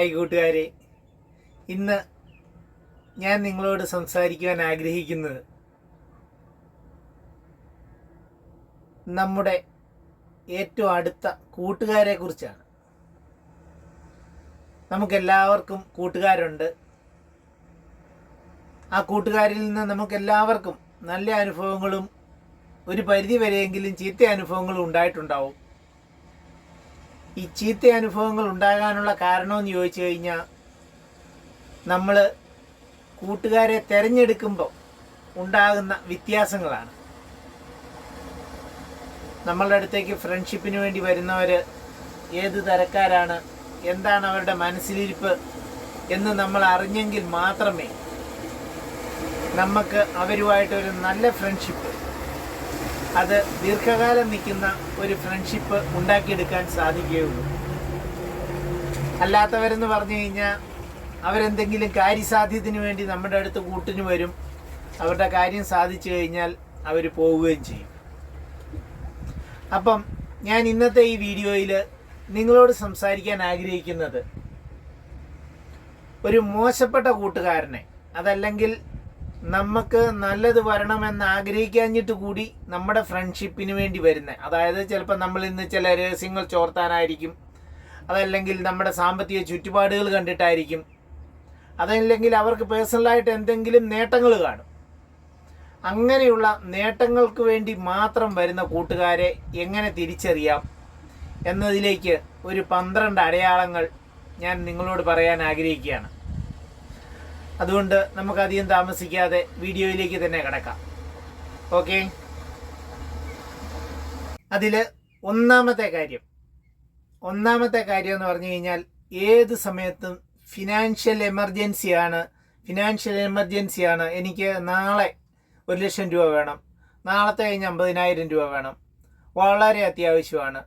Hi കൂട്ടുകാരെ. ഇന്ന് ഞാൻ നിങ്ങളോട് സംസാരിക്കുവാൻ ആഗ്രഹിക്കുന്നത് നമ്മുടെ ഏറ്റവും അടുത്ത കൂട്ടുകാരെ കുറിച്ചാണ്. നമുക്കെല്ലാവർക്കും കൂട്ടുകാരുണ്ട്. ആ കൂട്ടുകാരിൽ നിന്ന് നമുക്കെല്ലാവർക്കും നല്ല അനുഭവങ്ങളും ഒരു പരിധി വരെയെങ്കിലും ചീത്ത അനുഭവങ്ങളും ഉണ്ടായിട്ടുണ്ടാവും. ഈ ചീത്ത അനുഭവങ്ങൾ ഉണ്ടാകാനുള്ള കാരണമെന്ന് ചോദിച്ചു കഴിഞ്ഞാൽ നമ്മൾ കൂട്ടുകാരെ തിരഞ്ഞെടുക്കുമ്പോൾ ഉണ്ടാകുന്ന വ്യത്യാസങ്ങളാണ്. നമ്മളുടെ അടുത്തേക്ക് ഫ്രണ്ട്ഷിപ്പിന് വേണ്ടി വരുന്നവർ ഏത് തരക്കാരാണ് എന്താണ് അവരുടെ മനസ്സിലിരിപ്പ് എന്ന് നമ്മൾ അറിഞ്ഞെങ്കിൽ മാത്രമേ നമുക്ക് അവരുമായിട്ടൊരു നല്ല ഫ്രണ്ട്ഷിപ്പ് അത് ദീർഘകാലം നിൽക്കുന്ന ഒരു ഫ്രണ്ട്ഷിപ്പ് ഉണ്ടാക്കിയെടുക്കാൻ സാധിക്കുകയുള്ളൂ. അല്ലാത്തവരെന്ന് പറഞ്ഞു കഴിഞ്ഞാൽ അവരെന്തെങ്കിലും കാര്യസാധ്യത്തിന് വേണ്ടി നമ്മുടെ അടുത്ത് കൂട്ടിന് വരും. അവരുടെ കാര്യം സാധിച്ചു കഴിഞ്ഞാൽ അവർ പോവുകയും ചെയ്യും. അപ്പം ഞാൻ ഇന്നത്തെ ഈ വീഡിയോയിൽ നിങ്ങളോട് സംസാരിക്കാൻ ആഗ്രഹിക്കുന്നത് ഒരു മോശപ്പെട്ട കൂട്ടുകാരനെ അതല്ലെങ്കിൽ നമുക്ക് നല്ലത് വരണമെന്ന് ആഗ്രഹിക്കാഞ്ഞിട്ട് കൂടി നമ്മുടെ ഫ്രണ്ട്ഷിപ്പിന് വേണ്ടി വരുന്നത് അതായത് ചിലപ്പോൾ നമ്മൾ ഇന്ന് ചില രഹസ്യങ്ങൾ ചോർത്താനായിരിക്കും. അതല്ലെങ്കിൽ നമ്മുടെ സാമ്പത്തിക ചുറ്റുപാടുകൾ കണ്ടിട്ടായിരിക്കും. അതല്ലെങ്കിൽ അവർക്ക് പേഴ്സണലായിട്ട് എന്തെങ്കിലും നേട്ടങ്ങൾ കാണും. അങ്ങനെയുള്ള നേട്ടങ്ങൾക്ക് വേണ്ടി മാത്രം വരുന്ന കൂട്ടുകാരെ എങ്ങനെ തിരിച്ചറിയാം എന്നതിലേക്ക് ഒരു പന്ത്രണ്ട് അടയാളങ്ങൾ ഞാൻ നിങ്ങളോട് പറയാൻ ആഗ്രഹിക്കുകയാണ്. അതുകൊണ്ട് നമുക്കധികം താമസിക്കാതെ വീഡിയോയിലേക്ക് തന്നെ കിടക്കാം. ഓക്കെ? അതിൽ ഒന്നാമത്തെ കാര്യം. ഒന്നാമത്തെ കാര്യം എന്ന് പറഞ്ഞു കഴിഞ്ഞാൽ ഏത് സമയത്തും ഫിനാൻഷ്യൽ എമർജൻസിയാണ് ഫിനാൻഷ്യൽ എമർജൻസിയാണ് എനിക്ക് നാളെ ഒരു ലക്ഷം രൂപ വേണം. നാളത്തെ കഴിഞ്ഞ് അമ്പതിനായിരം രൂപ വേണം. വളരെ അത്യാവശ്യമാണ്.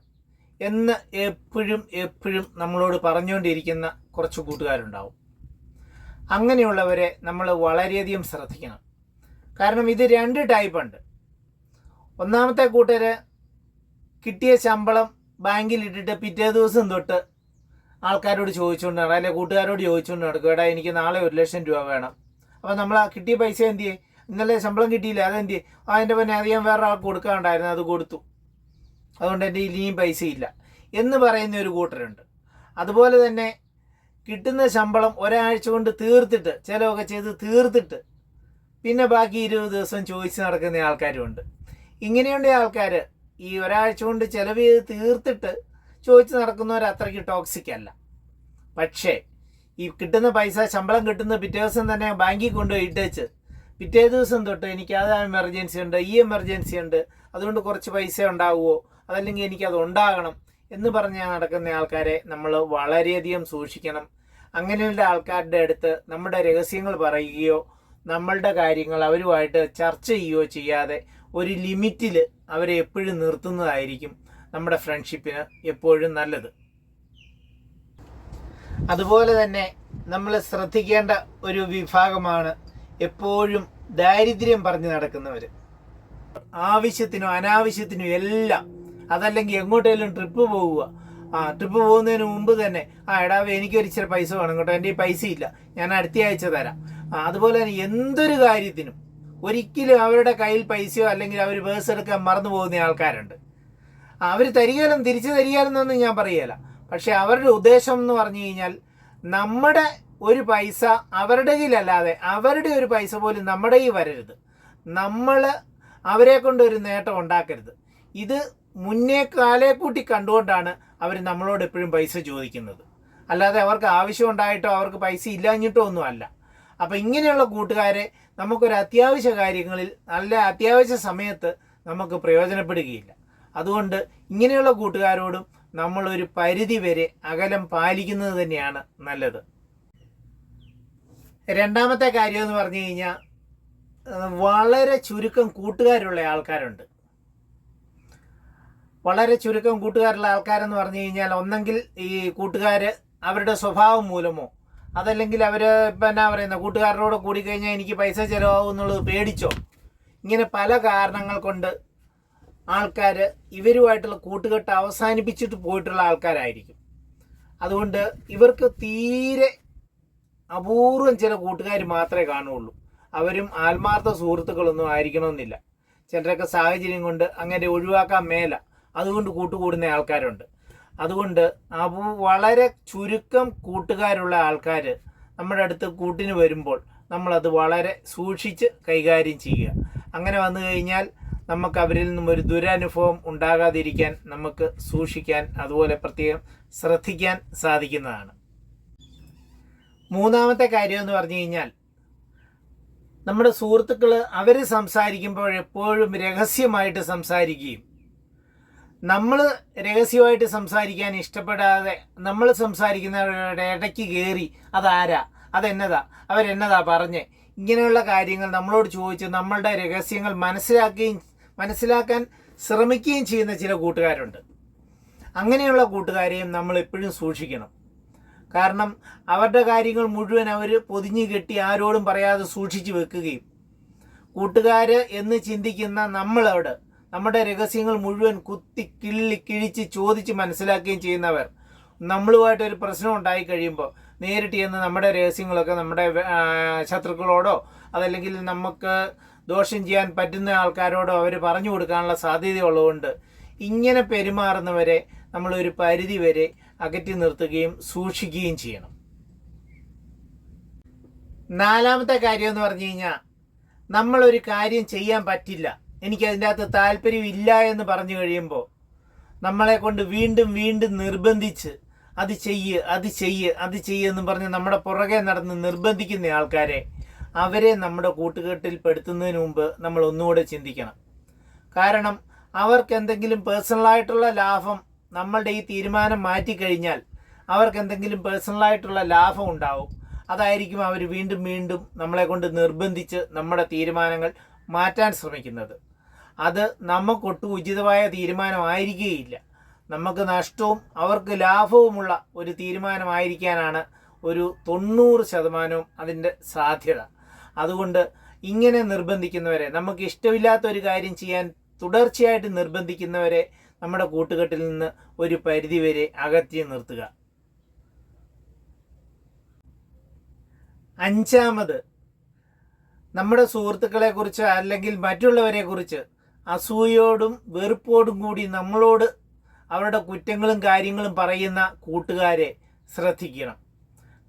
എന്ന് എപ്പോഴും എപ്പോഴും നമ്മളോട് പറഞ്ഞുകൊണ്ടിരിക്കുന്ന കുറച്ച് കൂട്ടുകാരുണ്ടാവും. അങ്ങനെയുള്ളവരെ നമ്മൾ വളരെയധികം ശ്രദ്ധിക്കണം. കാരണം ഇത് രണ്ട് ടൈപ്പ് ഉണ്ട്. ഒന്നാമത്തെ കൂട്ടർ കിട്ടിയ ശമ്പളം ബാങ്കിൽ ഇട്ടിട്ട് പിറ്റേ ദിവസം തൊട്ട് ആൾക്കാരോട് ചോദിച്ചുകൊണ്ട് നടക്കും. അല്ലെങ്കിൽ കൂട്ടുകാരോട് ചോദിച്ചുകൊണ്ട് നടക്കും. എടാ എനിക്ക് നാളെ ഒരു ലക്ഷം രൂപ വേണം. അപ്പോൾ നമ്മൾ ആ കിട്ടിയ പൈസ എന്ത് ചെയ്യും? ഇന്നലെ ശമ്പളം കിട്ടിയില്ല. അതെന്ത് ചെയ്യും? ആ എന്റെ പിന്നെ ഞാൻ വേറെ ആൾക്ക് കൊടുക്കാണ്ടായിരുന്നു അത് കൊടുത്തു. അതുകൊണ്ട് എന്റെ ഇനിയും പൈസ ഇല്ല എന്ന് പറയുന്ന ഒരു കൂട്ടരുണ്ട്. അതുപോലെ തന്നെ കിട്ടുന്ന ശമ്പളം ഒരാഴ്ച കൊണ്ട് തീർത്തിട്ട് ചിലവൊക്കെ ചെയ്ത് തീർത്തിട്ട് പിന്നെ ബാക്കി ഇരുപത് ദിവസം ചോദിച്ച് നടക്കുന്ന ആൾക്കാരുമുണ്ട് ഇങ്ങനെയുള്ള ആൾക്കാർ ഈ ഒരാഴ്ച കൊണ്ട് ചിലവ് ചെയ്ത് തീർത്തിട്ട് ചോദിച്ച് നടക്കുന്നവർ അത്രയ്ക്ക് ടോക്സിക് അല്ല. പക്ഷേ ഈ കിട്ടുന്ന പൈസ ശമ്പളം കിട്ടുന്ന പിറ്റേ ദിവസം തന്നെ ബാങ്കിൽ കൊണ്ടുപോയി ഇട്ടേച്ച് പിറ്റേ ദിവസം തൊട്ട് എനിക്ക് അത് എമർജൻസി ഉണ്ട് ഈ എമർജൻസി ഉണ്ട് അതുകൊണ്ട് കുറച്ച് പൈസ ഉണ്ടാവുമോ അതല്ലെങ്കിൽ എനിക്കത് ഉണ്ടാകണം. എന്ന് പറഞ്ഞ് നടക്കുന്ന ആൾക്കാരെ നമ്മൾ വളരെയധികം സൂക്ഷിക്കണം. അങ്ങനെയുള്ള ആൾക്കാരുടെ അടുത്ത് നമ്മുടെ രഹസ്യങ്ങൾ പറയുകയോ നമ്മളുടെ കാര്യങ്ങൾ അവരുമായിട്ട് ചർച്ച ചെയ്യുകയോ ചെയ്യാതെ ഒരു ലിമിറ്റിൽ അവരെ എപ്പോഴും നിർത്തുന്നതായിരിക്കും നമ്മുടെ ഫ്രണ്ട്ഷിപ്പിന് എപ്പോഴും നല്ലത്. അതുപോലെ തന്നെ നമ്മൾ ശ്രദ്ധിക്കേണ്ട ഒരു വിഭാഗമാണ് എപ്പോഴും ദാരിദ്ര്യം പറഞ്ഞു നടക്കുന്നവർ ആവശ്യത്തിനും അനാവശ്യത്തിനും എല്ലാം അതല്ലെങ്കിൽ എങ്ങോട്ടേലും ട്രിപ്പ് പോവുക. ആ ട്രിപ്പ് പോകുന്നതിന് മുമ്പ് തന്നെ ആ എടാവേ എനിക്കൊരു ഇച്ചിരി പൈസ വേണം കേട്ടോ. എന്റെ ഈ പൈസ ഇല്ല ഞാൻ അടുത്ത ആഴ്ച തരാം. അതുപോലെ തന്നെ എന്തൊരു കാര്യത്തിനും ഒരിക്കലും അവരുടെ കയ്യിൽ പൈസയോ അല്ലെങ്കിൽ അവർ പേഴ്സ് എടുക്കാൻ മറന്നു പോകുന്ന ആൾക്കാരുണ്ട്. അവർ തരികയിലും തിരിച്ചു തരികാലെന്നൊന്നും ഞാൻ പറയുകയില്ല പക്ഷേ അവരുടെ ഉദ്ദേശം എന്ന് പറഞ്ഞു കഴിഞ്ഞാൽ നമ്മുടെ ഒരു പൈസ അവരുടെ കയ്യിലല്ലാതെ അവരുടെ ഒരു പൈസ പോലും നമ്മുടെ കയ്യിൽ വരരുത്. നമ്മൾ അവരെ കൊണ്ട് ഒരു നേട്ടം ഉണ്ടാക്കരുത്. ഇത് മുന്നേ കാലേ കൂട്ടി കണ്ടുകൊണ്ടാണ് അവർ നമ്മളോട് എപ്പോഴും പൈസ ചോദിക്കുന്നത്. അല്ലാതെ അവർക്ക് ആവശ്യം ഉണ്ടായിട്ടോ അവർക്ക് പൈസ ഇല്ലാഞ്ഞിട്ടോ ഒന്നും അല്ല അപ്പം ഇങ്ങനെയുള്ള കൂട്ടുകാരെ നമുക്കൊരു അത്യാവശ്യ കാര്യങ്ങളിൽ നല്ല അത്യാവശ്യ സമയത്ത് നമുക്ക് പ്രയോജനപ്പെടുകയില്ല. അതുകൊണ്ട് ഇങ്ങനെയുള്ള കൂട്ടുകാരോടും നമ്മളൊരു പരിധി വരെ അകലം പാലിക്കുന്നത് തന്നെയാണ് നല്ലത്. രണ്ടാമത്തെ കാര്യം എന്ന് പറഞ്ഞു കഴിഞ്ഞാൽ വളരെ ചുരുക്കം കൂട്ടുകാരുള്ള ആൾക്കാരുണ്ട്. വളരെ ചുരുക്കം കൂട്ടുകാരുള്ള ആൾക്കാരെന്ന് പറഞ്ഞു കഴിഞ്ഞാൽ ഒന്നെങ്കിൽ ഈ കൂട്ടുകാർ അവരുടെ സ്വഭാവം മൂലമോ അതല്ലെങ്കിൽ അവർ ഇപ്പം എന്നാ പറയുന്നത് കൂട്ടുകാരോട് കൂടിക്കഴിഞ്ഞാൽ എനിക്ക് പൈസ ചിലവാകും എന്നുള്ളത് പേടിച്ചോ? ഇങ്ങനെ പല കാരണങ്ങൾ കൊണ്ട് ആൾക്കാർ ഇവരുമായിട്ടുള്ള കൂട്ടുകെട്ട് അവസാനിപ്പിച്ചിട്ട് പോയിട്ടുള്ള ആൾക്കാരായിരിക്കും. അതുകൊണ്ട് ഇവർക്ക് തീരെ അപൂർവം ചില കൂട്ടുകാർ മാത്രമേ കാണുകയുള്ളൂ അവരും ആത്മാർത്ഥ സുഹൃത്തുക്കളൊന്നും ആയിരിക്കണമെന്നില്ല. ചിലരൊക്കെ സാഹചര്യം കൊണ്ട് അങ്ങനെ ഒഴിവാക്കാൻ മേല. അതുകൊണ്ട് കൂട്ടുകൂടുന്ന ആൾക്കാരുണ്ട്. അതുകൊണ്ട് അപൂ വളരെ ചുരുക്കം കൂട്ടുകാരുള്ള ആൾക്കാർ നമ്മുടെ അടുത്ത് കൂട്ടിന് വരുമ്പോൾ നമ്മളത് വളരെ സൂക്ഷിച്ച് കൈകാര്യം ചെയ്യുക. അങ്ങനെ വന്നു കഴിഞ്ഞാൽ നമുക്ക് അവരിൽ നിന്നും ഒരു ദുരനുഭവം ഉണ്ടാകാതിരിക്കാൻ നമുക്ക് സൂക്ഷിക്കാൻ അതുപോലെ പ്രത്യേകം ശ്രദ്ധിക്കാൻ സാധിക്കുന്നതാണ്. മൂന്നാമത്തെ കാര്യം എന്ന് പറഞ്ഞു കഴിഞ്ഞാൽ നമ്മുടെ സുഹൃത്തുക്കൾ അവർ സംസാരിക്കുമ്പോൾ എപ്പോഴും രഹസ്യമായിട്ട് സംസാരിക്കുകയും നമ്മൾ രഹസ്യമായിട്ട് സംസാരിക്കാൻ ഇഷ്ടപ്പെടാതെ നമ്മൾ സംസാരിക്കുന്നവരുടെ ഇടയ്ക്ക് കയറി അതാരാ? അതെന്നതാ? അവരെന്നതാ പറഞ്ഞേ? ഇങ്ങനെയുള്ള കാര്യങ്ങൾ നമ്മളോട് ചോദിച്ച് നമ്മളുടെ രഹസ്യങ്ങൾ മനസ്സിലാക്കുകയും മനസ്സിലാക്കാൻ ശ്രമിക്കുകയും ചെയ്യുന്ന ചില കൂട്ടുകാരുണ്ട്. അങ്ങനെയുള്ള കൂട്ടുകാരെയും നമ്മൾ എപ്പോഴും സൂക്ഷിക്കണം. കാരണം അവരുടെ കാര്യങ്ങൾ മുഴുവൻ അവർ പൊതിഞ്ഞു കെട്ടി ആരോടും പറയാതെ സൂക്ഷിച്ചു വെക്കുകയും കൂട്ടുകാർ എന്ന് ചിന്തിക്കുന്ന നമ്മളവിടെ നമ്മുടെ രഹസ്യങ്ങൾ മുഴുവൻ കുത്തി കിള്ളി കിഴിച്ച് ചോദിച്ച് മനസ്സിലാക്കുകയും ചെയ്യുന്നവർ. നമ്മളുമായിട്ട് ഒരു പ്രശ്നം ഉണ്ടായി കഴിയുമ്പോൾ നേരിട്ട് ചെന്ന് നമ്മുടെ രഹസ്യങ്ങളൊക്കെ നമ്മുടെ ശത്രുക്കളോടോ അതല്ലെങ്കിൽ നമുക്ക് ദോഷം ചെയ്യാൻ പറ്റുന്ന ആൾക്കാരോടോ അവർ പറഞ്ഞു കൊടുക്കാനുള്ള സാധ്യതയുള്ളതുകൊണ്ട് ഇങ്ങനെ പെരുമാറുന്നവരെ നമ്മളൊരു പരിധി വരെ അകറ്റി നിർത്തുകയും സൂക്ഷിക്കുകയും ചെയ്യണം. നാലാമത്തെ കാര്യം എന്ന് പറഞ്ഞു കഴിഞ്ഞാൽ നമ്മളൊരു കാര്യം ചെയ്യാൻ പറ്റില്ല. എനിക്ക് അതിന്റെ അകത്ത് താല്പര്യമില്ല എന്ന് പറഞ്ഞു കഴിയുമ്പോൾ നമ്മളെ കൊണ്ട് വീണ്ടും വീണ്ടും നിർബന്ധിച്ച് അത് ചെയ്യ് അത് ചെയ്യ് അത് ചെയ്യ് എന്ന് പറഞ്ഞ് നമ്മുടെ പുറകെ നടന്ന് നിർബന്ധിക്കുന്ന ആൾക്കാരെ അവരെ നമ്മുടെ കൂട്ടുകെട്ടിൽ പെടുത്തുന്നതിന് മുമ്പ് നമ്മൾ ഒന്നുകൂടെ ചിന്തിക്കണം. കാരണം അവർക്ക് എന്തെങ്കിലും പേഴ്സണലായിട്ടുള്ള ലാഭം നമ്മളുടെ ഈ തീരുമാനം മാറ്റിക്കഴിഞ്ഞാൽ അവർക്ക് എന്തെങ്കിലും പേഴ്സണലായിട്ടുള്ള ലാഭം ഉണ്ടാവും. അതായിരിക്കും അവർ വീണ്ടും വീണ്ടും നമ്മളെ കൊണ്ട് നിർബന്ധിച്ച് നമ്മുടെ തീരുമാനങ്ങൾ മാറ്റാൻ ശ്രമിക്കുന്നത്. അത് നമുക്കൊട്ടും ഉചിതമായ തീരുമാനമായിരിക്കുകയില്ല. നമുക്ക് നഷ്ടവും അവർക്ക് ലാഭവുമുള്ള ഒരു തീരുമാനമായിരിക്കാനാണ് ഒരു തൊണ്ണൂറ് ശതമാനവും അതിന്റെ സാധ്യത. അതുകൊണ്ട് ഇങ്ങനെ നിർബന്ധിക്കുന്നവരെ നമുക്ക് ഇഷ്ടമില്ലാത്ത ഒരു കാര്യം ചെയ്യാൻ തുടർച്ചയായിട്ട് നിർബന്ധിക്കുന്നവരെ നമ്മുടെ കൂട്ടുകെട്ടിൽ നിന്ന് ഒരു പരിധിവരെ അകറ്റി നിർത്തുക. അഞ്ചാമത് നമ്മുടെ സുഹൃത്തുക്കളെ കുറിച്ച് അല്ലെങ്കിൽ മറ്റുള്ളവരെ കുറിച്ച് അസൂയോടും വെറുപ്പോടും കൂടി നമ്മളോട് അവരുടെ കുറ്റങ്ങളും കാര്യങ്ങളും പറയുന്ന കൂട്ടുകാരെ ശ്രദ്ധിക്കണം.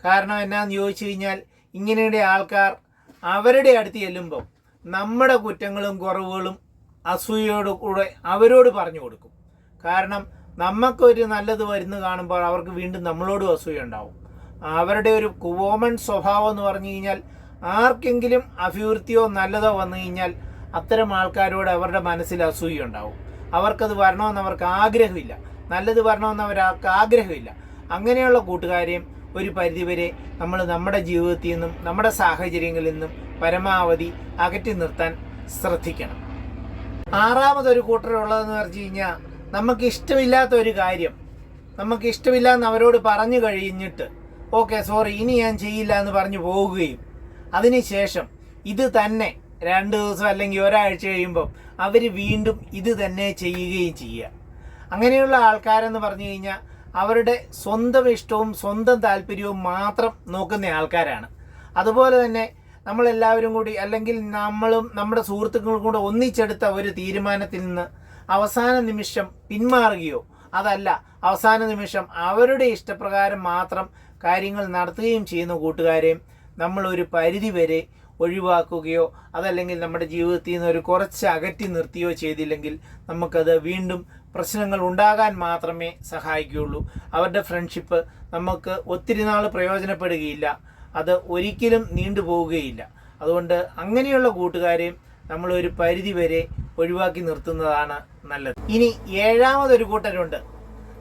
കാരണം എന്നാന്ന് ചോദിച്ചു കഴിഞ്ഞാൽ ഇങ്ങനെയുടെ ആൾക്കാർ അവരുടെ അടുത്ത് ചെല്ലുമ്പം നമ്മുടെ കുറ്റങ്ങളും കുറവുകളും അസൂയയോട് കൂടെ അവരോട് പറഞ്ഞു കൊടുക്കും. കാരണം നമുക്കൊരു നല്ലത് വരുന്നു കാണുമ്പോൾ അവർക്ക് വീണ്ടും നമ്മളോടും അസൂയ ഉണ്ടാവും. അവരുടെ ഒരു കോമൺ സ്വഭാവം എന്ന് പറഞ്ഞു കഴിഞ്ഞാൽ ആർക്കെങ്കിലും അഭിവൃദ്ധിയോ നല്ലതോ വന്നു കഴിഞ്ഞാൽ അത്തരം ആൾക്കാരോട് അവരുടെ മനസ്സിൽ അസൂയ ഉണ്ടാവും. അവർക്കത് വരണമെന്ന് അവർക്ക് ആഗ്രഹമില്ല. നല്ലത് വരണമെന്ന് അവർക്ക് ആഗ്രഹമില്ല. അങ്ങനെയുള്ള കൂട്ടുകാരെയും ഒരു പരിധിവരെ നമ്മൾ നമ്മുടെ ജീവിതത്തിൽ നിന്നും നമ്മുടെ സാഹചര്യങ്ങളിൽ നിന്നും പരമാവധി അകറ്റി നിർത്താൻ ശ്രദ്ധിക്കണം. ആറാമതൊരു കൂട്ടരുള്ളതെന്ന് പറഞ്ഞു കഴിഞ്ഞാൽ നമുക്ക് ഇഷ്ടമില്ലാത്ത ഒരു കാര്യം. നമുക്ക് ഇഷ്ടമില്ല എന്ന് അവരോട് പറഞ്ഞു കഴിഞ്ഞിട്ട് ഓക്കെ സോറി ഇനി ഞാൻ ചെയ്യില്ല എന്ന് പറഞ്ഞു പോവുകയും. അതിനുശേഷം ഇത് തന്നെ രണ്ട് ദിവസം അല്ലെങ്കിൽ ഒരാഴ്ച കഴിയുമ്പം അവർ വീണ്ടും ഇത് തന്നെ ചെയ്യുകയും ചെയ്യുക. അങ്ങനെയുള്ള ആൾക്കാരെന്ന് പറഞ്ഞു കഴിഞ്ഞാൽ അവരുടെ സ്വന്തം ഇഷ്ടവും സ്വന്തം താല്പര്യവും മാത്രം നോക്കുന്ന ആൾക്കാരാണ്. അതുപോലെ തന്നെ നമ്മളെല്ലാവരും കൂടി അല്ലെങ്കിൽ നമ്മളും നമ്മുടെ സുഹൃത്തുക്കളും കൂടെ ഒന്നിച്ചെടുത്ത ഒരു തീരുമാനത്തിൽ നിന്ന് അവസാന നിമിഷം പിന്മാറുകയോ അതല്ല അവസാന നിമിഷം അവരുടെ ഇഷ്ടപ്രകാരം മാത്രം കാര്യങ്ങൾ നടത്തുകയും ചെയ്യുന്ന കൂട്ടുകാരെയും നമ്മളൊരു പരിധിവരെ പരിധി വരെ ഒഴിവാക്കുകയോ അതല്ലെങ്കിൽ നമ്മുടെ ജീവിതത്തിൽ നിന്ന് ഒരു കുറച്ച് അകറ്റി നിർത്തിയോ ചെയ്തില്ലെങ്കിൽ നമുക്കത് വീണ്ടും പ്രശ്നങ്ങൾ ഉണ്ടാകാൻ മാത്രമേ സഹായിക്കുകയുള്ളൂ. അവരുടെ ഫ്രണ്ട്ഷിപ്പ് നമുക്ക് ഒത്തിരി നാൾ പ്രയോജനപ്പെടുകയില്ല. അത് ഒരിക്കലും നീണ്ടുപോവുകയില്ല അതുകൊണ്ട് അങ്ങനെയുള്ള കൂട്ടുകാരെയും നമ്മൾ പരിധി വരെ ഒഴിവാക്കി നിർത്തുന്നതാണ് നല്ലത്. ഇനി ഏഴാമതൊരു കൂട്ടരുണ്ട്.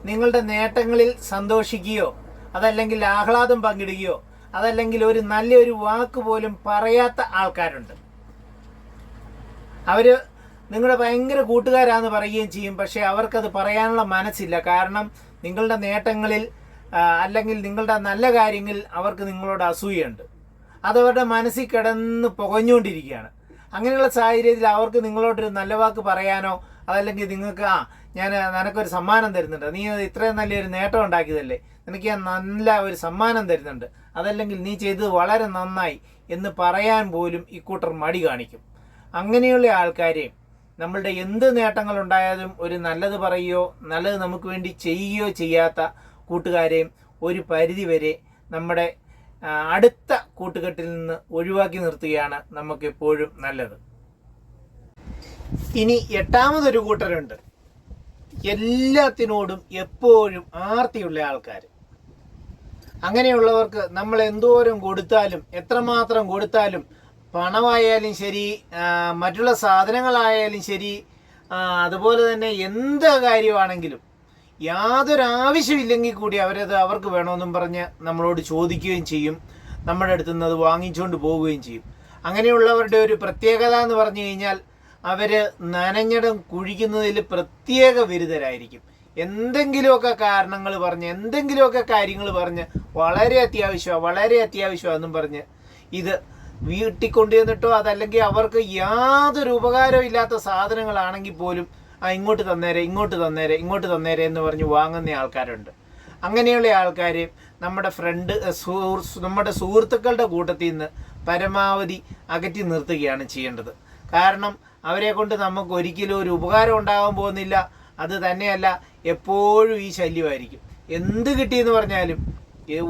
നിങ്ങളുടെ നേട്ടങ്ങളിൽ സന്തോഷിക്കുകയോ അതല്ലെങ്കിൽ ആഹ്ലാദം പങ്കിടുകയോ അതല്ലെങ്കിൽ ഒരു നല്ലൊരു വാക്ക് പോലും പറയാത്ത ആൾക്കാരുണ്ട്. അവർ നിങ്ങളുടെ ഭയങ്കര കൂട്ടുകാരാന്ന് പറയുകയും ചെയ്യും പക്ഷേ അവർക്കത് പറയാനുള്ള മനസ്സില്ല. കാരണം നിങ്ങളുടെ നേട്ടങ്ങളിൽ അല്ലെങ്കിൽ നിങ്ങളുടെ നല്ല കാര്യങ്ങളിൽ അവർക്ക് നിങ്ങളോട് അസൂയുണ്ട് അതവരുടെ മനസ്സിൽ കിടന്ന് പുകഞ്ഞുകൊണ്ടിരിക്കുകയാണ്. അങ്ങനെയുള്ള സാഹചര്യത്തിൽ അവർക്ക് നിങ്ങളോടൊരു നല്ല വാക്ക് പറയാനോ അതല്ലെങ്കിൽ നിങ്ങൾക്ക് ആ ഞാൻ നിനക്കൊരു സമ്മാനം തരുന്നുണ്ട്. നീ ഇത്രയും നല്ലൊരു നേട്ടം ഉണ്ടാക്കിയതല്ലേ? നിനക്ക് ഞാൻ നല്ല ഒരു സമ്മാനം തരുന്നുണ്ട്. അതല്ലെങ്കിൽ നീ ചെയ്തത് വളരെ നന്നായി എന്ന് പറയാൻ പോലും ഇക്കൂട്ടർ മടി കാണിക്കും. അങ്ങനെയുള്ള ആൾക്കാരെ നമ്മളുടെ എന്ത് നേട്ടങ്ങൾ ഉണ്ടായാലും ഒരു നല്ലത് പറയുകയോ നല്ലത് നമുക്ക് വേണ്ടി ചെയ്യുകയോ ചെയ്യാത്ത കൂട്ടുകാരെയും ഒരു പരിധിവരെ നമ്മുടെ അടുത്ത കൂട്ടുകെട്ടിൽ നിന്ന് ഒഴിവാക്കി നിർത്തുകയാണ് നമുക്ക് എപ്പോഴും നല്ലത്. ഇനി എട്ടാമതൊരു കൂട്ടരുണ്ട്. എല്ലാത്തിനോടും എപ്പോഴും ആർത്തിയുള്ള ആൾക്കാർ അങ്ങനെയുള്ളവർക്ക് നമ്മൾ എന്തോരം കൊടുത്താലും എത്രമാത്രം കൊടുത്താലും പണമായാലും ശരി മറ്റുള്ള സാധനങ്ങളായാലും ശരി അതുപോലെ തന്നെ എന്ത് കാര്യമാണെങ്കിലും യാതൊരു ആവശ്യമില്ലെങ്കിൽ കൂടി അവരത് അവർക്ക് വേണമെന്നും പറഞ്ഞ് നമ്മളോട് ചോദിക്കുകയും ചെയ്യും. നമ്മുടെ അടുത്തുനിന്ന് അത് വാങ്ങിച്ചുകൊണ്ട് പോവുകയും ചെയ്യും. അങ്ങനെയുള്ളവരുടെ ഒരു പ്രത്യേകത എന്ന് പറഞ്ഞു കഴിഞ്ഞാൽ അവർ നനഞ്ഞിടം കുഴിക്കുന്നതിൽ പ്രത്യേക വിരുദ്ധരായിരിക്കും. എന്തെങ്കിലുമൊക്കെ കാരണങ്ങൾ പറഞ്ഞ് എന്തെങ്കിലുമൊക്കെ കാര്യങ്ങൾ പറഞ്ഞ് വളരെ അത്യാവശ്യമാണ് വളരെ അത്യാവശ്യമാണെന്നും പറഞ്ഞ് ഇത് വീട്ടിൽ കൊണ്ടുവന്നിട്ടോ അതല്ലെങ്കിൽ അവർക്ക് യാതൊരു ഉപകാരവും ഇല്ലാത്ത സാധനങ്ങളാണെങ്കിൽ പോലും ആ ഇങ്ങോട്ട് തന്നേരെ ഇങ്ങോട്ട് തന്നേരെ ഇങ്ങോട്ട് തന്നേരെ എന്ന് പറഞ്ഞ് വാങ്ങുന്ന ആൾക്കാരുണ്ട്. അങ്ങനെയുള്ള ആൾക്കാർ നമ്മുടെ ഫ്രണ്ട് നമ്മുടെ സുഹൃത്തുക്കളുടെ കൂട്ടത്തിൽ നിന്ന് പരമാവധി അകറ്റി നിർത്തുകയാണ് ചെയ്യേണ്ടത്. കാരണം അവരെ കൊണ്ട് നമുക്ക് ഒരിക്കലും ഒരു ഉപകാരം ഉണ്ടാകാൻ പോകുന്നില്ല. അത് തന്നെയല്ല എപ്പോഴും ഈ ശല്യമായിരിക്കും. എന്ത് കിട്ടിയെന്ന് പറഞ്ഞാലും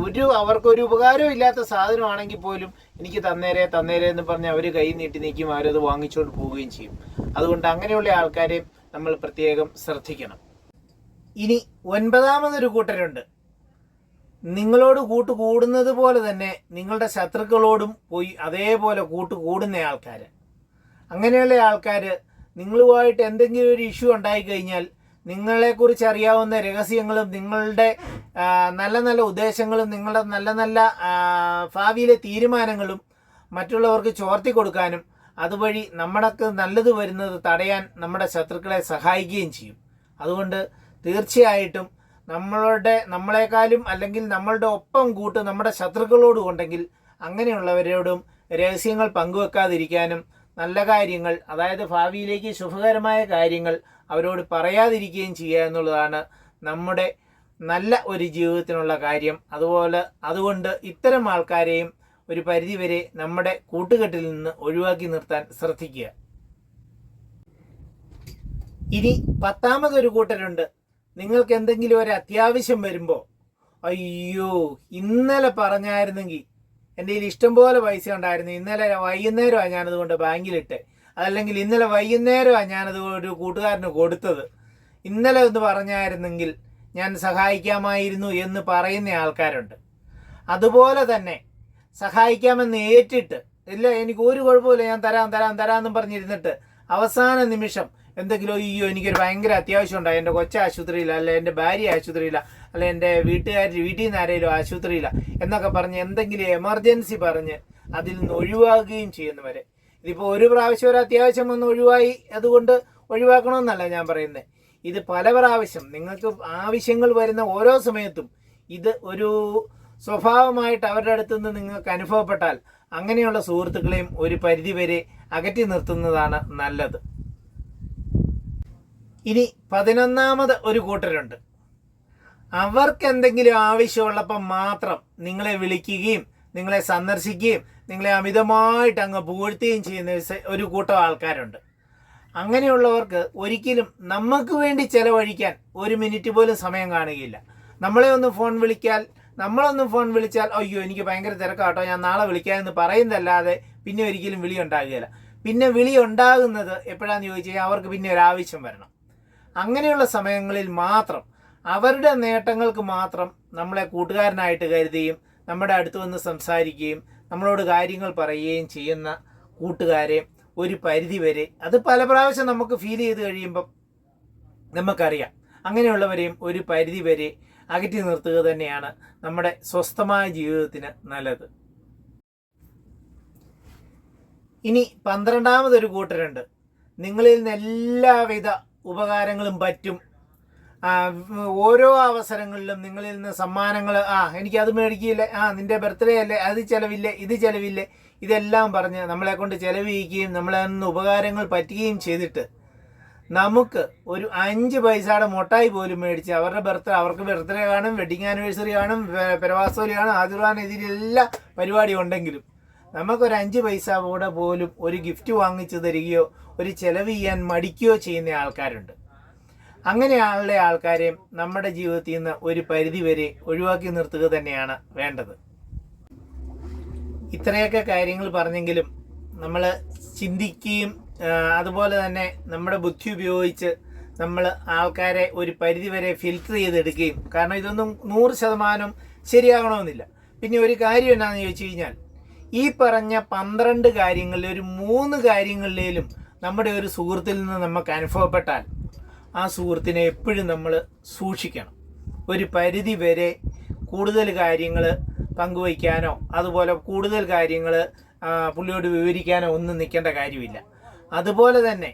ഒരു അവർക്കൊരു ഉപകാരവും ഇല്ലാത്ത സാധനമാണെങ്കിൽ പോലും എനിക്ക് തന്നേരെ തന്നേരെ എന്ന് പറഞ്ഞ് അവർ കൈ നീട്ടി നീക്കും അവരത് വാങ്ങിച്ചുകൊണ്ട് പോവുകയും ചെയ്യും. അതുകൊണ്ട് അങ്ങനെയുള്ള ആൾക്കാരെ നമ്മൾ പ്രത്യേകം ശ്രദ്ധിക്കണം. ഇനി ഒൻപതാമതൊരു കൂട്ടരുണ്ട്. നിങ്ങളോട് കൂട്ട് കൂടുന്നത് പോലെ തന്നെ നിങ്ങളുടെ ശത്രുക്കളോടും പോയി അതേപോലെ കൂട്ട് കൂടുന്ന അങ്ങനെയുള്ള ആൾക്കാർ നിങ്ങളുമായിട്ട് എന്തെങ്കിലും ഒരു ഇഷ്യൂ ഉണ്ടായിക്കഴിഞ്ഞാൽ നിങ്ങളെക്കുറിച്ച് അറിയാവുന്ന രഹസ്യങ്ങളും നിങ്ങളുടെ നല്ല നല്ല ഉദ്ദേശങ്ങളും നിങ്ങളുടെ നല്ല നല്ല ഭാവിയിലെ തീരുമാനങ്ങളും മറ്റുള്ളവർക്ക് ചോർത്തി കൊടുക്കാനും അതുവഴി നമ്മൾക്ക് നല്ലത് വരുന്നത് തടയാൻ നമ്മുടെ ശത്രുക്കളെ സഹായിക്കുകയും ചെയ്യും. അതുകൊണ്ട് തീർച്ചയായിട്ടും നമ്മളുടെ നമ്മളെക്കാളും അല്ലെങ്കിൽ നമ്മളുടെ ഒപ്പം കൂട്ട് നമ്മുടെ ശത്രുക്കളോടും ഉണ്ടെങ്കിൽ അങ്ങനെയുള്ളവരോടും രഹസ്യങ്ങൾ പങ്കുവെക്കാതിരിക്കാനും നല്ല കാര്യങ്ങൾ അതായത് ഭാവിയിലേക്ക് ശുഭകരമായ കാര്യങ്ങൾ അവരോട് പറയാതിരിക്കുകയും ചെയ്യുക എന്നുള്ളതാണ് നമ്മുടെ നല്ല ഒരു ജീവിതത്തിനുള്ള കാര്യം. അതുപോലെ അതുകൊണ്ട് ഇത്തരം ആൾക്കാരെയും ഒരു പരിധിവരെ നമ്മുടെ കൂട്ടുകെട്ടിൽ നിന്ന് ഒഴിവാക്കി നിർത്താൻ ശ്രദ്ധിക്കുക. ഇനി പത്താമതൊരു കൂട്ടരുണ്ട്. നിങ്ങൾക്ക് എന്തെങ്കിലും ഒരു അത്യാവശ്യം വരുമ്പോൾ അയ്യോ ഇന്നലെ പറഞ്ഞായിരുന്നെങ്കിൽ എന്റെ കയ്യിൽ ഇഷ്ടംപോലെ പൈസ ഉണ്ടായിരുന്നു. ഇന്നലെ വൈകുന്നേരമാണ് ഞാനത് കൊണ്ട് ബാങ്കിലിട്ട്. അതല്ലെങ്കിൽ ഇന്നലെ വൈകുന്നേരമാണ് ഞാനത് ഒരു കൂട്ടുകാരന് കൊടുത്തത്. ഇന്നലെ ഒന്ന് പറഞ്ഞായിരുന്നെങ്കിൽ ഞാൻ സഹായിക്കാമായിരുന്നു എന്ന് പറയുന്ന ആൾക്കാരുണ്ട്. അതുപോലെ തന്നെ സഹായിക്കാമെന്ന് ഏറ്റിട്ട് ഇല്ല എനിക്ക് ഒരു കുഴപ്പമില്ല ഞാൻ തരാം തരാം തരാമെന്നും പറഞ്ഞിരുന്നിട്ട് അവസാന നിമിഷം എന്തെങ്കിലും അയ്യോ എനിക്കൊരു ഭയങ്കര അത്യാവശ്യം ഉണ്ടായി. എന്റെ കൊച്ച ആശുപത്രിയില്ല അല്ലെ എന്റെ ഭാര്യ ആശുപത്രിയില്ല അല്ലെ എന്റെ വീട്ടുകാർ വീട്ടിൽ നിന്ന് ആരെങ്കിലും ആശുപത്രിയില്ല എന്നൊക്കെ പറഞ്ഞ് എന്തെങ്കിലും എമർജൻസി പറഞ്ഞ് അതിൽ നിന്ന് ഒഴിവാക്കുകയും ചെയ്യുന്നവരെ. ഇതിപ്പോൾ ഒരു പ്രാവശ്യം ഒരു അത്യാവശ്യം വന്ന് ഒഴിവായി. അതുകൊണ്ട് ഒഴിവാക്കണമെന്നല്ല ഞാൻ പറയുന്നത് ഇത് പല പ്രാവശ്യം നിങ്ങൾക്ക് ആവശ്യങ്ങൾ വരുന്ന ഓരോ സമയത്തും ഇത് ഒരു സ്വഭാവമായിട്ട് അവരുടെ അടുത്ത് നിന്ന് നിങ്ങൾക്ക് അനുഭവപ്പെട്ടാൽ അങ്ങനെയുള്ള സുഹൃത്തുക്കളെയും ഒരു പരിധിവരെ അകറ്റി നിർത്തുന്നതാണ് നല്ലത്. ഇനി പതിനൊന്നാമത് ഒരു കൂട്ടരുണ്ട്. അവർക്ക് എന്തെങ്കിലും ആവശ്യമുള്ളപ്പം മാത്രം നിങ്ങളെ വിളിക്കുകയും നിങ്ങളെ സന്ദർശിക്കുകയും നിങ്ങളെ അമിതമായിട്ട് അങ്ങ് പൂഴ്ത്തുകയും ചെയ്യുന്ന ഒരു കൂട്ടം ആൾക്കാരുണ്ട്. അങ്ങനെയുള്ളവർക്ക് ഒരിക്കലും നമുക്ക് വേണ്ടി ചിലവഴിക്കാൻ ഒരു മിനിറ്റ് പോലും സമയം കാണുകയില്ല. നമ്മളെ ഒന്ന് ഫോൺ വിളിക്കാൽ നമ്മളൊന്നും ഫോൺ വിളിച്ചാൽ അയ്യോ എനിക്ക് ഭയങ്കര തിരക്കാട്ടോ ഞാൻ നാളെ വിളിക്കാം എന്ന് പറയുന്നതല്ലാതെ പിന്നെ ഒരിക്കലും വിളി ഉണ്ടാകുകയില്ല. പിന്നെ വിളി ഉണ്ടാകുന്നത് എപ്പോഴാന്ന് ചോദിച്ചു കഴിഞ്ഞാൽ അവർക്ക് പിന്നെ ഒരു ആവശ്യം വരണം. അങ്ങനെയുള്ള സമയങ്ങളിൽ മാത്രം അവരുടെ നേട്ടങ്ങൾക്ക് മാത്രം നമ്മളെ കൂട്ടുകാരനായിട്ട് കരുതുകയും നമ്മുടെ അടുത്ത് വന്ന് സംസാരിക്കുകയും നമ്മളോട് കാര്യങ്ങൾ പറയുകയും ചെയ്യുന്ന കൂട്ടുകാരെ ഒരു പരിധി വരെ അത് പല പ്രാവശ്യം നമുക്ക് ഫീൽ ചെയ്ത് കഴിയുമ്പം നമുക്കറിയാം. അങ്ങനെയുള്ളവരെയും ഒരു പരിധി വരെ അകറ്റി നിർത്തുക തന്നെയാണ് നമ്മുടെ സ്വസ്ഥമായ ജീവിതത്തിന് നല്ലത്. ഇനി പന്ത്രണ്ടാമതൊരു കൂട്ടരുണ്ട്. നിങ്ങളിൽ നിന്ന് എല്ലാവിധ ഉപകാരങ്ങളും പറ്റും. ഓരോ അവസരങ്ങളിലും നിങ്ങളിൽ നിന്ന് സമ്മാനങ്ങൾ ആ എനിക്കത് മേടിക്കില്ലേ ആ നിന്റെ ബർത്ത്ഡേ അല്ലേ അത് ചിലവില്ലേ ഇത് ചിലവില്ലേ ഇതെല്ലാം പറഞ്ഞ് നമ്മളെ കൊണ്ട് ചിലവഴിക്കുകയും നമ്മളെ നിന്ന് ഉപകാരങ്ങൾ പറ്റുകയും ചെയ്തിട്ട് നമുക്ക് ഒരു അഞ്ച് പൈസയുടെ മുട്ടായി പോലും മേടിച്ച് അവരുടെ ബർത്ത്ഡേ അവർക്ക് ബർത്ത്ഡേ കാണും വെഡിങ് ആനിവേഴ്സറി കാണും പെരവാസോലി കാണും ആതിർവാന ഇതിലെല്ലാ പരിപാടി ഉണ്ടെങ്കിലും നമുക്കൊരു അഞ്ച് പൈസ കൂടെ പോലും ഒരു ഗിഫ്റ്റ് വാങ്ങിച്ചു തരികയോ ഒരു ചെലവ് ചെയ്യാൻ മടിക്കുകയോ ചെയ്യുന്ന ആൾക്കാരുണ്ട്. അങ്ങനെയുള്ള ആൾക്കാരെ നമ്മുടെ ജീവിതത്തിൽ നിന്ന് ഒരു പരിധി വരെ ഒഴിവാക്കി നിർത്തുക തന്നെയാണ് വേണ്ടത്. ഇത്രയൊക്കെ കാര്യങ്ങൾ പറഞ്ഞെങ്കിലും നമ്മൾ ചിന്തിക്കുകയും അതുപോലെ തന്നെ നമ്മുടെ ബുദ്ധി ഉപയോഗിച്ച് നമ്മൾ ആൾക്കാരെ ഒരു പരിധിവരെ ഫിൽറ്റർ ചെയ്തെടുക്കുകയും കാരണം ഇതൊന്നും നൂറ് ശതമാനം ശരിയാകണമെന്നില്ല. പിന്നെ ഒരു കാര്യം എന്നാന്ന് ചോദിച്ചു കഴിഞ്ഞാൽ ഈ പറഞ്ഞ പന്ത്രണ്ട് കാര്യങ്ങളിൽ ഒരു മൂന്ന് കാര്യങ്ങളിലേലും നമ്മുടെ ഒരു സുഹൃത്തിൽ നിന്ന് നമുക്ക് അനുഭവപ്പെട്ടാൽ ആ സുഹൃത്തിനെ എപ്പോഴും നമ്മൾ സൂക്ഷിക്കണം. ഒരു പരിധി വരെ കൂടുതൽ കാര്യങ്ങൾ പങ്കുവയ്ക്കാനോ അതുപോലെ കൂടുതൽ കാര്യങ്ങൾ പുള്ളിയോട് വിവരിക്കാനോ ഒന്നും നിൽക്കേണ്ട കാര്യമില്ല. അതുപോലെ തന്നെ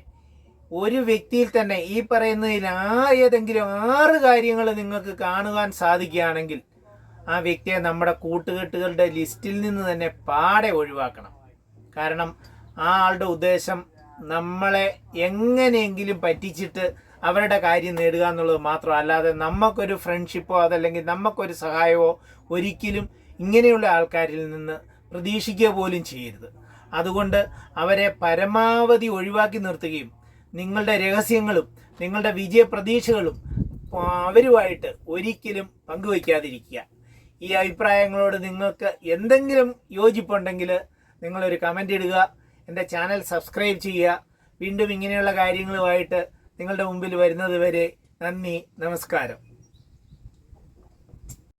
ഒരു വ്യക്തിയിൽ തന്നെ ഈ പറയുന്നതിൽ ആ ഏതെങ്കിലും ആറ് കാര്യങ്ങൾ നിങ്ങൾക്ക് കാണുവാൻ സാധിക്കുകയാണെങ്കിൽ ആ വ്യക്തിയെ നമ്മുടെ കൂട്ടുകെട്ടുകളുടെ ലിസ്റ്റിൽ നിന്ന് തന്നെ പാടെ ഒഴിവാക്കണം. കാരണം ആ ആളുടെ ഉദ്ദേശം നമ്മളെ എങ്ങനെയെങ്കിലും പറ്റിച്ചിട്ട് അവരുടെ കാര്യം നേടുക എന്നുള്ളത് മാത്രം. അല്ലാതെ നമുക്കൊരു ഫ്രണ്ട്ഷിപ്പോ അതല്ലെങ്കിൽ നമുക്കൊരു സഹായമോ ഒരിക്കലും ഇങ്ങനെയുള്ള ആൾക്കാരിൽ നിന്ന് പ്രതീക്ഷിക്കുക പോലും ചെയ്യരുത്. അതുകൊണ്ട് അവരെ പരമാവധി ഒഴിവാക്കി നിർത്തുകയും നിങ്ങളുടെ രഹസ്യങ്ങളും നിങ്ങളുടെ വിജയ പ്രതീക്ഷകളും അവരുമായിട്ട് ഒരിക്കലും പങ്കുവയ്ക്കാതിരിക്കുക. ഈ അഭിപ്രായങ്ങളോട് നിങ്ങൾക്ക് എന്തെങ്കിലും യോജിപ്പുണ്ടെങ്കിൽ നിങ്ങളൊരു കമന്റ് ഇടുക. എന്റെ ചാനൽ സബ്സ്ക്രൈബ് ചെയ്യുക. വീണ്ടും ഇങ്ങനെയുള്ള കാര്യങ്ങളുമായിട്ട് നിങ്ങളുടെ മുമ്പിൽ വരുന്നത് വരെ നന്ദി നമസ്കാരം.